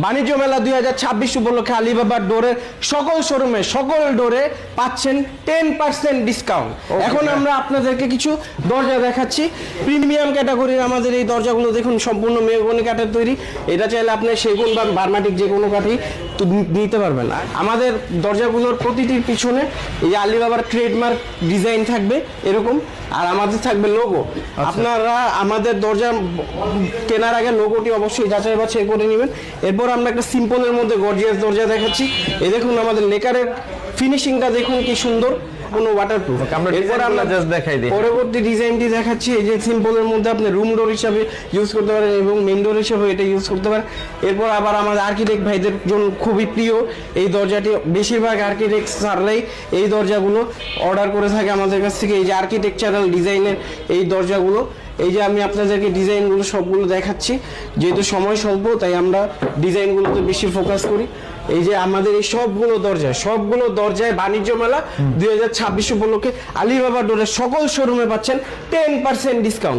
বাণিজ্য মেলা দুই হাজার ছাব্বিশ উপলক্ষে আলিবাবার ডোরের সকল শোরুমে সকল ডোরে পাচ্ছেন টেন পার্সেন্ট ডিসকাউন্ট। এখন আমরা আপনাদেরকে কিছু দরজা দেখাচ্ছি। প্রিমিয়াম ক্যাটাগরির আমাদের এই দরজাগুলো দেখুন সম্পূর্ণ মেহগনি কাঠের তৈরি। এটা চাইলে আপনি সেগুন বা বার্মাটিক যে কোনো নি- নিতে পারবেন। আমাদের দরজাগুলোর প্রতিটির পিছনে এই আলিবাবার ট্রেডমার্ক ডিজাইন থাকবে। এরকম আর আমাদের থাকবে লোগো আপনারা আমাদের দরজা কেনার আগে লোগোটি অবশ্যই যাচাই বাছাই করে নেবেন। এরপর আমরা একটা সিম্পলের মধ্যে গর্জিয়াস দরজা দেখাচ্ছি। এ দেখুন আমাদের লেকারের ফিনিশিংটা দেখুন কি সুন্দর। কোনো ওয়াটারপ্রুফ আমরা জাস্ট দেখাই দিই। পরবর্তী ডিজাইনটি দেখাচ্ছি এই যে সিম্পলের মধ্যে আপনি রুম ডোর হিসাবে ইউজ করতে পারেন এবং মেন ডোর হিসাবে এটা ইউজ করতে পারেন। এরপর আবার আমাদের আর্কিটেক্ট ভাইদের জন্য খুবই প্রিয় এই দরজাটি বেশিরভাগ আর্কিটেক্ট স্যাররাই এই দরজাগুলো অর্ডার করে থাকে আমাদের কাছ থেকে। এই যে আর্কিটেকচারাল ডিজাইনের এই দরজাগুলো এই যে আমি আপনাদেরকে ডিজাইনগুলো সবগুলো দেখাচ্ছি যেহেতু সময় স্বল্প তাই আমরা ডিজাইনগুলোতে বেশি ফোকাস করি। এই যে আমাদের এই সবগুলো দরজায় সবগুলো দরজায় বাণিজ্য মেলা দুই হাজার ছাব্বিশ উপলক্ষে আলিবাবা ডোরের সকল শোরুমে পাচ্ছেন টেন পার্সেন্ট ডিসকাউন্ট